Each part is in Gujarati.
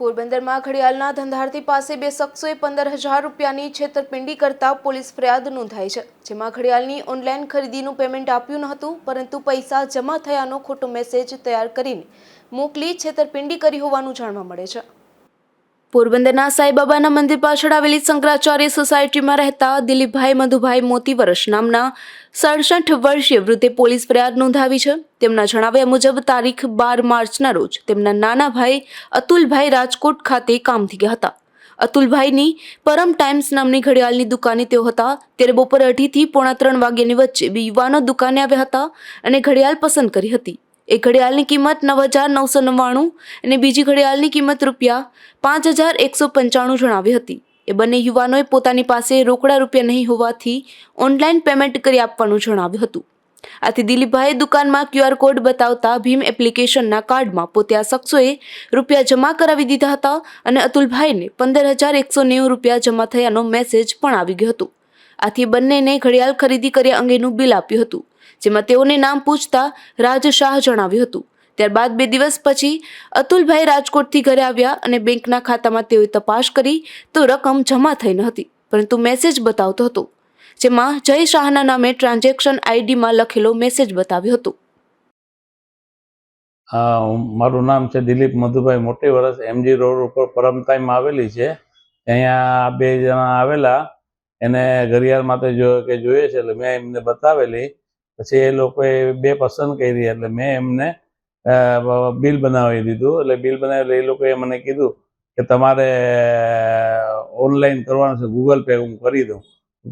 પોરબંદરમાં ઘડિયાળના ધંધાર્થી પાસે બે શખ્સોએ પંદર હજાર રૂપિયાની છેતરપિંડી કરતા પોલીસ ફરિયાદ નોંધાઈ છે, જેમાં ઘડિયાળની ઓનલાઈન ખરીદીનું પેમેન્ટ આપ્યું ન હતું, પરંતુ પૈસા જમા થયાનો ખોટો મેસેજ તૈયાર કરીને મોકલી છેતરપિંડી કરી હોવાનું જાણવા મળે છે. પોરબંદરના સાંઈબાબાના મંદિર પાછળ આવેલી શંકરાચાર્ય સોસાયટીમાં રહેતા દિલીપભાઈ મધુભાઈ મોતી વર્ષ નામના સડસઠ વર્ષીય વૃદ્ધે પોલીસ ફરિયાદ નોંધાવી છે. તેમના જણાવ્યા મુજબ, તારીખ બાર માર્ચના રોજ તેમના નાના ભાઈ અતુલભાઈ રાજકોટ ખાતે કામથી ગયા હતા. અતુલભાઈની પરમ ટાઈમ્સ નામની ઘડિયાળની દુકાને તેઓ હતા. ત્યારે બપોરે અઢીથી પોણા ત્રણ વાગ્યાની વચ્ચે બે યુવાનો દુકાને આવ્યા હતા અને ઘડિયાળ પસંદ કરી હતી. એક ઘડિયાળની કિંમત નવ હજાર નવસો નવ્વાણું અને બીજી ઘડિયાળની કિંમત રૂપિયા પાંચ હજાર એકસો પંચાણું જણાવી હતી. એ બંને યુવાનોએ પોતાની પાસે રોકડા રૂપિયા નહીં હોવાથી ઓનલાઈન પેમેન્ટ કરી આપવાનું જણાવ્યું હતું. આથી દિલીપભાઈએ દુકાનમાં ક્યુઆર કોડ બતાવતા ભીમ એપ્લિકેશનના કાર્ડમાં પોતે આ શખ્સોએ રૂપિયા જમા કરાવી દીધા હતા અને અતુલભાઈને પંદર હજાર એકસો નેવું રૂપિયા જમા થયાનો મેસેજ પણ આવી ગયો હતો. આથી બંનેને ઘડિયાળ ખરીદી કર્યા અંગેનું બિલ આપ્યું હતું, જેમાં તેઓને નામ પૂછતા રાજ શાહ જણાવ્યું હતું. ત્યારબાદ બે દિવસ પછી અતુલભાઈ રાજકોટથી ઘરે આવ્યા અને બેંકના ખાતામાં તેઓએ તપાસ કરી તો રકમ જમા થઈ ન હતી, પરંતુ મેસેજ બતાવતો હતો. જેમાં જય શાહના નામે ટ્રાન્ઝેક્શન આઈડીમાં લખેલો મેસેજ બતાવ્યો હતો. મારું નામ છે દિલીપ મધુભાઈ મોટી વરસ એમજી રોડ ઉપર પરમતાઈમાં આવેલી છે. અહીંયા બે જણા આવેલા. એને ઘડિયાળ માટે જો, કે જોઈએ છે, એટલે મેં એમને બતાવેલી. પછી એ લોકોએ બે પસંદ કરી, એટલે મેં એમને બિલ બનાવી દીધું. એટલે બિલ બનાવી એ લોકોએ મને કીધું કે તમારે ઓનલાઈન કરવાનું છે ગૂગલ પે હું કરી દઉં.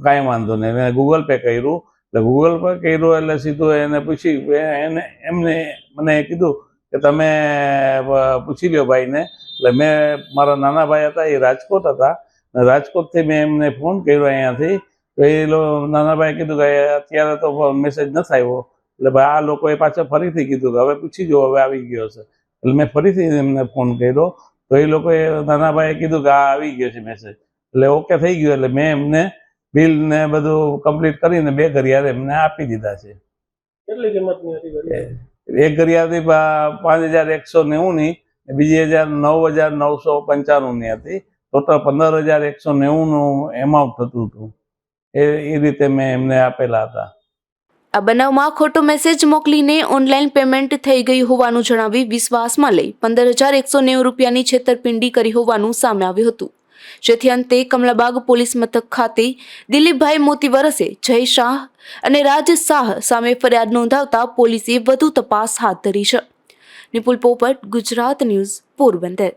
કાંઈ વાંધો નહીં. એને ગૂગલ પે કર્યું. એટલે ગૂગલ પે કર્યું એટલે સીધું એને પૂછી, એને, એમને, મને કીધું કે તમે પૂછી લ્યો ભાઈને. એટલે મેં, મારા નાના ભાઈ હતા, એ રાજકોટ હતા. રાજકોટથી મેં એમને ફોન કર્યો અહીંયાથી. તો એ નાના ભાઈએ કીધું કે અત્યારે તો મેસેજ નથી આવ્યો. એટલે ભાઈ આ લોકોએ પાછા ફરીથી કીધું કે હવે પૂછી જુઓ, હવે આવી ગયો છે એટલે મેં ફરીથી એમને ફોન કર્યો. તો એ લોકોએ, નાના ભાઈએ કીધું કે આ આવી ગયો છે મેસેજ એટલે ઓકે થઈ ગયું. એટલે મેં એમને બિલ ને બધું કમ્પ્લીટ કરીને બે ઘડિયાળ એમને આપી દીધા છે. કેટલી કિંમતની હતી ઘડિયાળ? એક ઘડિયાળથી પા- પાંચ હજાર એકસો નેવું ની બીજી હજાર નવ હજાર નવસો પંચાણુંની હતી. ટોટલ પંદર હજાર એકસો નેવું નું એમાઉન્ટ થતું હતું. એ એ રીતે મેં એમને આપેલા હતા. આ બનાવમાં ખોટો મેસેજ મોકલીને ઓનલાઈન પેમેન્ટ થઈ ગઈ હોવાનું જણાવી વિશ્વાસમાં લઈ પંદર હજાર એકસો નેવું રૂપિયાની છેતરપિંડી કરી હોવાનું સામે આવ્યું હતું. જેથી અંતે કમલાબાગ પોલીસ મથક ખાતે દિલીપભાઈ મોતી વરસે જય શાહ અને રાજ શાહ સામે ફરિયાદ નોંધાવતા પોલીસે વધુ તપાસ હાથ ધરી છે. નિપુલ પોપટ, ગુજરાત ન્યૂઝ, પોરબંદર.